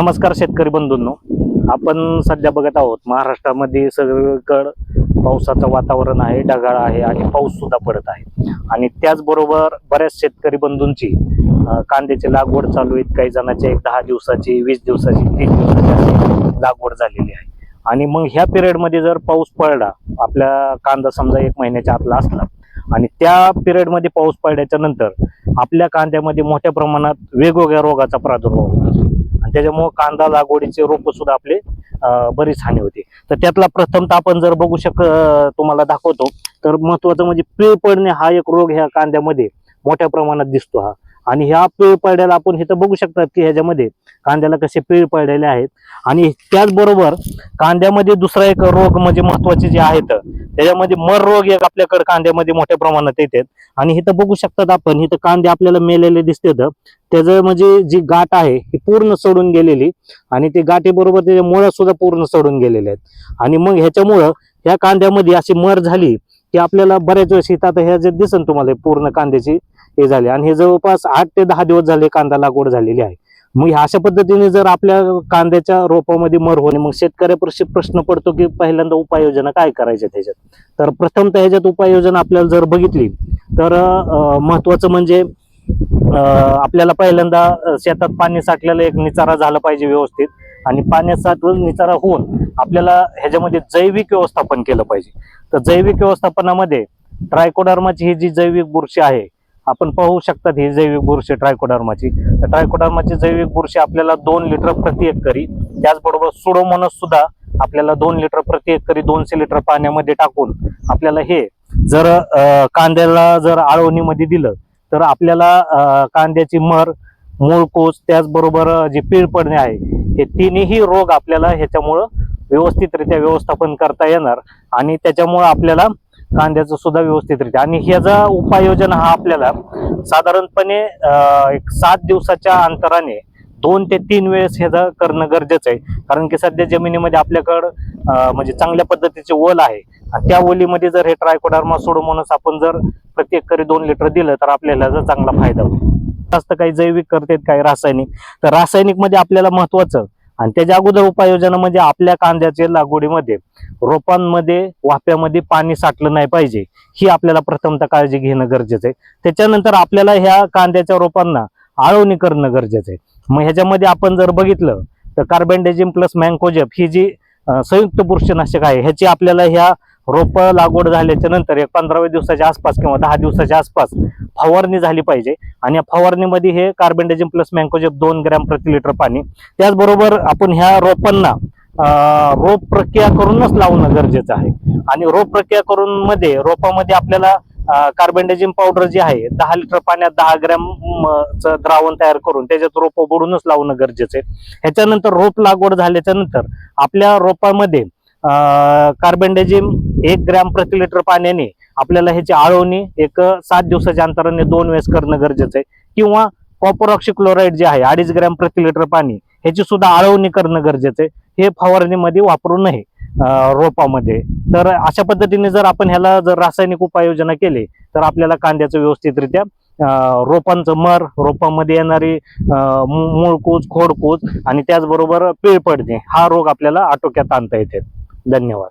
नमस्कार शेतकरी बंधूंनो. आपण सध्या बघत आहोत महाराष्ट्रामध्ये सगळीकडं पावसाचं वातावरण आहे ढगाळ आहे आणि पाऊस सुद्धा पडत आहे. आणि त्याचबरोबर बऱ्याच शेतकरी बंधूंची कांद्याची लागवड चालू आहेत काही जणांची एक दहा दिवसाची वीस दिवसाची तीस दिवसाची अशी लागवड झालेली आहे. आणि मग ह्या पिरियडमध्ये जर पाऊस पडला आपल्या कांदा समजा एक महिन्याच्या आतला असला आणि त्या पिरियडमध्ये पाऊस पडल्याच्या नंतर आपल्या कांद्यामध्ये मोठ्या प्रमाणात वेगवेगळ्या रोगाचा प्रादुर्भाव होतो. आणि त्याच्यामुळे कांदा लागवडीचे रोप सुद्धा आपले बरीच हानी होते. तर त्यातला प्रथमतः आपण जर बघू शक तुम्हाला दाखवतो तर महत्वाचं म्हणजे पिळ पडणे हा एक रोग ह्या कांद्यामध्ये मोठ्या प्रमाणात दिसतो हा. आणि ह्या पिळ पडल्याला आपण इथं बघू शकतात की ह्याच्यामध्ये कांद्याला कसे पिळ पडलेले आहेत. आणि त्याचबरोबर कांद्यामध्ये दुसरा एक रोग म्हणजे महत्त्वाचे जे आहेत त्याच्यामध्ये मर रोग एक आपल्याकडे कांद्यामध्ये मोठ्या प्रमाणात येतात. आणि इथं बघू शकतात आपण इथं कांदे आपल्याला मेलेले दिसतात. त्याचं म्हणजे जी गाठ आहे ही पूर्ण सडून गेलेली आणि ते गाठीबरोबर त्याच्या मुळ्या सुद्धा पूर्ण सडून गेलेल्या आहेत. आणि मग ह्याच्यामुळं ह्या कांद्यामध्ये अशी मर झाली की आपल्याला बऱ्याच वेळेस इथं आता ह्या जे दिसन तुम्हाला पूर्ण कांद्याची हे झाले. आणि हे जवळपास आठ ते दहा दिवस झाले कांदा लागवड झालेली आहे. मग ह्या अशा पद्धतीने जर आपल्या कांद्याच्या रोपामध्ये मर होणे मग शेतकऱ्यापाशी प्रश्न पडतो की पहिल्यांदा उपाययोजना काय करायच्या त्याच्यात? तर प्रथमतः ह्याच्यात उपाययोजना आपल्याला जर बघितली तर महत्वाचं म्हणजे आपल्याला पहिल्यांदा शेतात पाणी साठलेलं एक निचारा झाला पाहिजे व्यवस्थित. आणि पाण्यात साठवून निचारा होऊन आपल्याला ह्याच्यामध्ये जैविक व्यवस्थापन केलं पाहिजे. तर जैविक व्यवस्थापनामध्ये ट्रायकोडर्माची ही जी जैविक बुरशी आहे आपण पाहू शकतात ही जैविक बुरशी ट्रायकोडर्माची. तर ट्रायकोडर्माची जैविक बुरशी आपल्याला दोन लिटर प्रति एकरी त्याचबरोबर सुडोमोनस सुद्धा आपल्याला दोन लिटर प्रति एकरी दोनशे लिटर पाण्यामध्ये टाकून आपल्याला हे जर कांद्याला जर आळवणीमध्ये दिलं तर आपल्याला कांद्याची मर मूळकोस त्याचबरोबर जी जे पीळ पडणे आहे हे तिन्ही रोग आपल्याला ह्याच्यामुळं व्यवस्थितरित्या व्यवस्थापन करता येणार आणि त्याच्यामुळं आपल्याला कांद्याचं सुद्धा व्यवस्थितरित्या आणि ह्याचा उपाययोजना हा आपल्याला साधारणपणे एक सात दिवसाच्या अंतराने दोन ते तीन वेळेस ह्याचं करणं गरजेचं आहे. कारण की सध्या जमिनीमध्ये आपल्याकडं म्हणजे चांगल्या पद्धतीचे ओल आहे. आणि त्या ओलीमध्ये जर हे ट्रायकोडार्मा सोडोमोनस आपण जर प्रत्येक करी दोन लिटर दिलं तर आपल्याला चांगला फायदा होईल. जास्त काही जैविक करतात काही रासायनिक. तर रासायनिकमध्ये आपल्याला महत्वाचं आणि त्याच्या अगोदर उपाययोजना म्हणजे आपल्या कांद्याच्या लागवडीमध्ये रोपांमध्ये वाफ्यामध्ये पाणी साठलं नाही पाहिजे. ही आपल्याला प्रथमतः काळजी घेणं गरजेचं आहे. त्याच्यानंतर आपल्याला ह्या कांद्याच्या रोपांना आळवणी करणं गरजेचं आहे. मग ह्याच्यामध्ये आपण जर बघितलं तर कार्बेंडेजिम प्लस मँकोजेप ही जी संयुक्त बुरशीनाशक आहे ह्याची आपल्याला ह्या रोप लागवड झाल्याच्यानंतर एक पंधराव्या दिवसाच्या आसपास किंवा दहा दिवसाच्या आसपास फवारणी झाली पाहिजे. आणि या फवारणीमध्ये हे कार्बेंडेजिम प्लस मँकोजेप दोन ग्रॅम प्रति लिटर पाणी. त्याचबरोबर आपण ह्या रोपांना रोप प्रक्रिया करूनच लावणं गरजेचं आहे. आणि रोप प्रक्रिया करून मध्ये रोपामध्ये आपल्याला कार्बनडायझिम पावडर जी आहे दहा लिटर पाण्यात दहा ग्रॅम द्रावण तयार करून त्याच्यात रोप बुडूनच लावणं गरजेचं आहे. ह्याच्यानंतर रोप लागवड झाल्याच्यानंतर आपल्या रोपामध्ये कार्बनडायझिम एक ग्रॅम प्रति लिटर पाण्याने आपल्याला ह्याची आळवणी एक सात दिवसाच्या अंतराने दोन वेळेस करणं गरजेचं आहे. किंवा कॉपर ऑक्सिक्लोराईड जे आहे अडीच ग्रॅम प्रति लिटर पाणी ह्याची सुद्धा आळवणी करणं गरजेचं आहे. हे फवारणीमध्ये वापरू नये रोपामध्ये. तर अशा पद्धतीने जर आपण ह्याला जर रासायनिक उपाययोजना केली तर आपल्याला कांद्याचं व्यवस्थितरित्या रोपांचं मर रोपामध्ये येणारी मू- मूळकूज खोडकूज आणि त्याचबरोबर पिळ पडणे हा रोग आपल्याला आटोक्यात आणता येते. धन्यवाद.